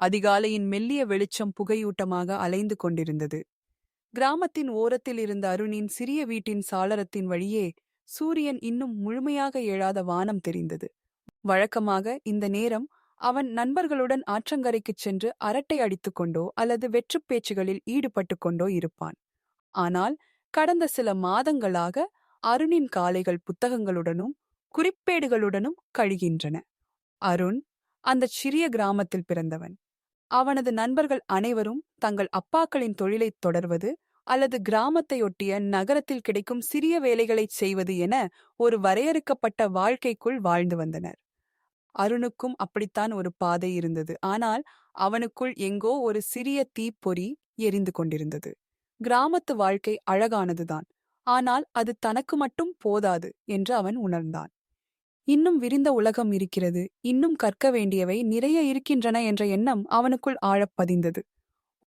அதிகாலையின் மெல்லிய வெளிச்சம் புகையூட்டமாக அலைந்து கொண்டிருந்தது. கிராமத்தின் ஓரத்தில் இருந்த அருணின் சிறிய வீட்டின் சாளரத்தின் வழியே சூரியன் இன்னும் முழுமையாக எழாத வானம் தெரிந்தது. வழக்கமாக இந்த நேரம் அவன் நண்பர்களுடன் ஆற்றங்கரைக்குச் சென்று அரட்டை அடித்துக் கொண்டோ அல்லது வெற்றுப் பேச்சுகளில் ஈடுபட்டுக் கொண்டோ இருப்பான். ஆனால் கடந்த சில மாதங்களாக அருணின் காலைகள் புத்தகங்களுடனும் குறிப்பேடுகளுடனும் கழிகின்றன. அருண் அந்தச் சிறிய கிராமத்தில் பிறந்தவன். அவனது நண்பர்கள் அனைவரும் தங்கள் அப்பாக்களின் தொழிலைத் தொடர்வது அல்லது கிராமத்தையொட்டிய நகரத்தில் கிடைக்கும் சிறிய வேலைகளைச் செய்வது என ஒரு வரையறுக்கப்பட்ட வாழ்க்கைக்குள் வாழ்ந்து வந்தனர். அருணுக்கும் அப்படித்தான் ஒரு பாதை இருந்தது. ஆனால் அவனுக்குள் எங்கோ ஒரு சிறிய தீப்பொறி எரிந்து கொண்டிருந்தது. கிராமத்து வாழ்க்கை அழகானதுதான். ஆனால் அது தனக்கு மட்டும் போதாது என்று அவன் உணர்ந்தான். இன்னும் விரிந்த உலகம் இருக்கிறது. இன்னும் கற்க வேண்டியவை நிறைய இருக்கின்றன என்ற எண்ணம் அவனுக்குள் ஆழப் பதிந்தது.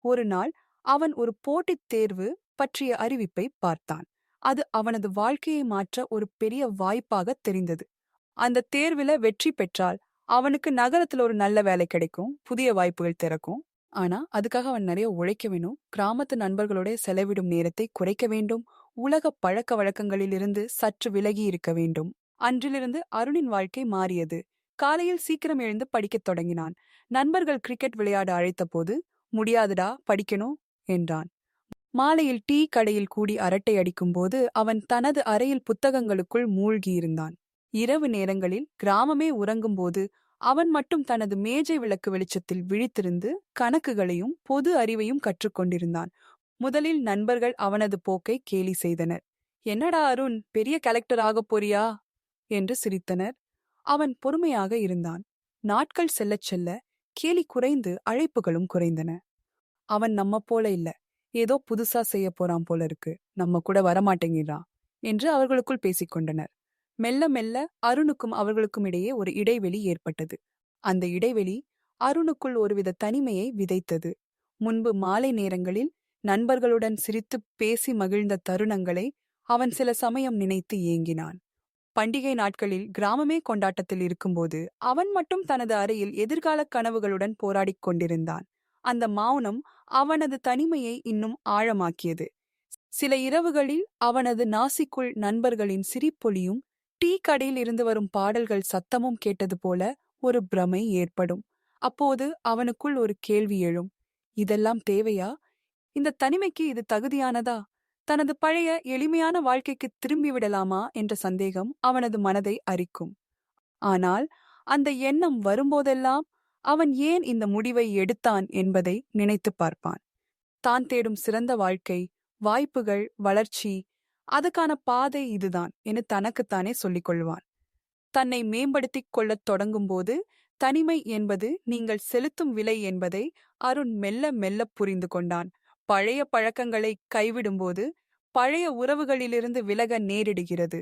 ஒரு நாள் அவன் ஒரு போட்டித் தேர்வு பற்றிய அறிவிப்பை பார்த்தான். அது அவனது வாழ்க்கையை மாற்ற ஒரு பெரிய வாய்ப்பாக தெரிந்தது. அந்த தேர்வில வெற்றி பெற்றால் அவனுக்கு நகரத்துல ஒரு நல்ல வேலை கிடைக்கும் புதிய வாய்ப்புகள் திறக்கும். ஆனா அதுக்காக அவன் நிறைய உழைக்க வேணும் கிராமத்து நண்பர்களோட செலவிடும் நேரத்தை குறைக்க வேண்டும் உலக பழக்க வழக்கங்களிலிருந்து சற்று விலகி இருக்க வேண்டும். அன்றிலிருந்து அருணின் வாழ்க்கை மாறியது. காலையில் சீக்கிரம் எழுந்து படிக்கத் தொடங்கினான். நண்பர்கள் கிரிக்கெட் விளையாட அழைத்தபோது முடியாதுடா படிக்கணும் என்றான். மாலையில் டீ கடையில் கூடி அரட்டை அடிக்கும்போது அவன் தனது அறையில் புத்தகங்களுக்குள் மூழ்கியிருந்தான். இரவு நேரங்களில் கிராமமே உறங்கும்போது அவன் மட்டும் தனது மேஜை விளக்கு வெளிச்சத்தில் விழித்திருந்து கணக்குகளையும் பொது அறிவையும் கற்றுக்கொண்டிருந்தான். முதலில் நண்பர்கள் அவனது போக்கை கேலி செய்தனர். என்னடா அருண் பெரிய கலெக்டர் ஆகப் போறியா? என்று சிரித்தனர். அவன் பொறுமையாக இருந்தான். நாட்கள் செல்லச் செல்ல கேலி குறைந்து அழைப்புகளும் குறைந்தன. அவன் நம்ம போல இல்ல. ஏதோ புதுசா செய்ய போறான் போல இருக்கு. நம்ம கூட வரமாட்டேங்கிறான் என்று அவர்களுக்குள் பேசிக்கொண்டனர். மெல்ல மெல்ல அருணுக்கும் அவர்களுக்கும் இடையே ஒரு இடைவெளி ஏற்பட்டது. அந்த இடைவெளி அருணுக்குள் ஒருவித தனிமையை விதைத்தது. முன்பு மாலை நேரங்களில் நண்பர்களுடன் சிரித்துப் பேசி மகிழ்ந்த தருணங்களை அவன் சில சமயம் நினைத்து ஏங்கினான். பண்டிகை நாட்களில் கிராமமே கொண்டாட்டத்தில் இருக்கும்போது அவன் மட்டும் தனது அறையில் எதிர்கால கனவுகளுடன் போராடிக் கொண்டிருந்தான். அந்த மௌனம் அவனது தனிமையை இன்னும் ஆழமாக்கியது. சில இரவுகளில் அவனது நாசிக்குள் நண்பர்களின் சிரிப்பொலியும் டீ கடையில் இருந்து வரும் பாடல்கள் சத்தமும் கேட்டது போல ஒரு பிரமை ஏற்படும். அப்போது அவனுக்குள் ஒரு கேள்வி எழும். இதெல்லாம் தேவையா? இந்த தனிமைக்கு இது தகுதியானதா? தனது பழைய எளிமையான வாழ்க்கைக்கு திரும்பிவிடலாமா என்ற சந்தேகம் அவனது மனதை அரிக்கும். ஆனால் அந்த எண்ணம் வரும்போதெல்லாம் அவன் ஏன் இந்த முடிவை எடுத்தான் என்பதை நினைத்துப் பார்ப்பான். தான் தேடும் சிறந்த வாழ்க்கை வாய்ப்புகள் வளர்ச்சி அதுக்கான பாதை இதுதான் என தனக்குத்தானே சொல்லிக் கொள்வான். தன்னை மேம்படுத்திக் கொள்ளத் தொடங்கும்போது தனிமை என்பது நீங்கள் செலுத்தும் விலை என்பதை அருண் மெல்ல மெல்ல புரிந்து கொண்டான். பழைய பழக்கங்களை கைவிடும்போது பழைய உறவுகளிலிருந்து விலக நேரிடுகிறது.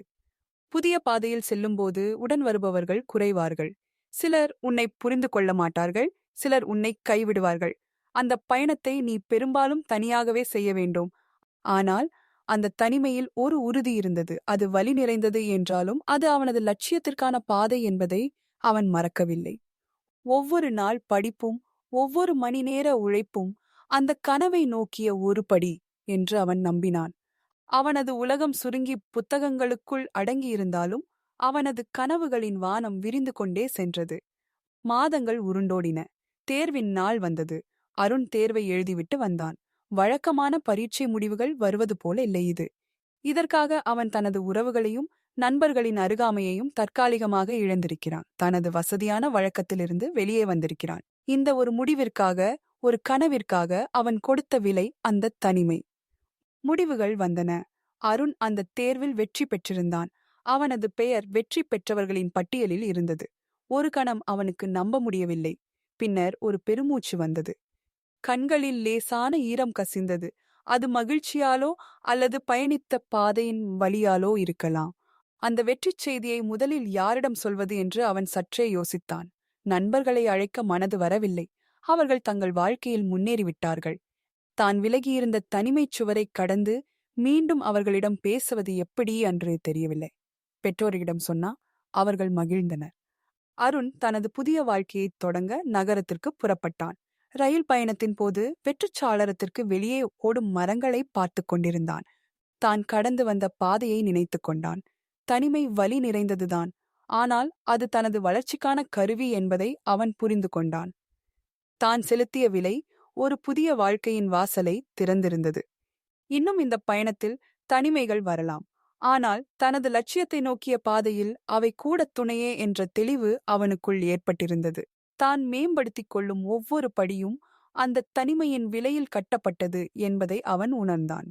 புதிய பாதையில் செல்லும்போது உடன் வருபவர்கள் குறைவார்கள். சிலர் உன்னை புரிந்து கொள்ள மாட்டார்கள் சிலர் உன்னை கைவிடுவார்கள். அந்த பயணத்தை நீ பெரும்பாலும் தனியாகவே செய்ய வேண்டும். ஆனால் அந்த தனிமையில் ஒரு உறுதி இருந்தது. அது வலி நிறைந்தது என்றாலும் அது அவனது லட்சியத்திற்கான பாதை என்பதை அவன் மறக்கவில்லை. ஒவ்வொரு நாள் படிப்பும் ஒவ்வொரு மணி நேர உழைப்பும் அந்த கனவை நோக்கிய ஒரு படி என்று அவன் நம்பினான். அவனது உலகம் சுருங்கி புத்தகங்களுக்குள் அடங்கியிருந்தாலும் அவனது கனவுகளின் வானம் விரிந்து கொண்டே சென்றது. மாதங்கள் உருண்டோடின. தேர்வின் நாள் வந்தது. அருண் தேர்வை எழுதிவிட்டு வந்தான். வழக்கமான பரீட்சை முடிவுகள் வருவது போல இல்லை இது. இதற்காக அவன் தனது உறவுகளையும் நண்பர்களின் அருகாமையையும் தற்காலிகமாக இழந்திருக்கிறான். தனது வசதியான வழக்கத்திலிருந்து வெளியே வந்திருக்கிறான். இந்த ஒரு முடிவிற்காக ஒரு கனவிற்காக அவன் கொடுத்த விலை அந்த தனிமை. முடிவுகள் வந்தன. அருண் அந்த தேர்வில் வெற்றி பெற்றிருந்தான். அவனது பெயர் வெற்றி பெற்றவர்களின் பட்டியலில் இருந்தது. ஒரு கணம் அவனுக்கு நம்ப முடியவில்லை. பின்னர் ஒரு பெருமூச்சு வந்தது. கண்களில் லேசான ஈரம் கசிந்தது. அது மகிழ்ச்சியாலோ அல்லது பயணித்த பாதையின் வழியாலோ இருக்கலாம். அந்த வெற்றிச் செய்தியை முதலில் யாரிடம் சொல்வது என்று அவன் சற்றே யோசித்தான். நண்பர்களை அழைக்க மனது வரவில்லை. அவர்கள் தங்கள் வாழ்க்கையில் முன்னேறிவிட்டார்கள். தான் விலகியிருந்த தனிமைச் சுவரைக் கடந்து மீண்டும் அவர்களிடம் பேசுவது எப்படி அன்று தெரியவில்லை. பெற்றோரிடம் சொன்னா அவர்கள் மகிழ்ந்தனர். அருண் தனது புதிய வாழ்க்கையைத் தொடங்க நகரத்திற்கு புறப்பட்டான். ரயில் பயணத்தின் போது வெற்றுச்சாளரத்திற்கு வெளியே ஓடும் மரங்களை பார்த்து கொண்டிருந்தான். தான் கடந்து வந்த பாதையை நினைத்துக் கொண்டான். தனிமை வலி நிறைந்ததுதான். ஆனால் அது தனது வளர்ச்சிக்கான கருவி என்பதை அவன் புரிந்து கொண்டான். தான் செலுத்திய விலை ஒரு புதிய வாழ்க்கையின் வாசலை திறந்திருந்தது. இன்னும் இந்த பயணத்தில் தனிமைகள் வரலாம். ஆனால் தனது லட்சியத்தை நோக்கிய பாதையில் அவை கூட துணையே என்ற தெளிவு அவனுக்குள் ஏற்பட்டிருந்தது. தான் மேம்படுத்திக் கொள்ளும் ஒவ்வொரு படியும் அந்த தனிமையின் விலையில் கட்டப்பட்டது என்பதை அவன் உணர்ந்தான்.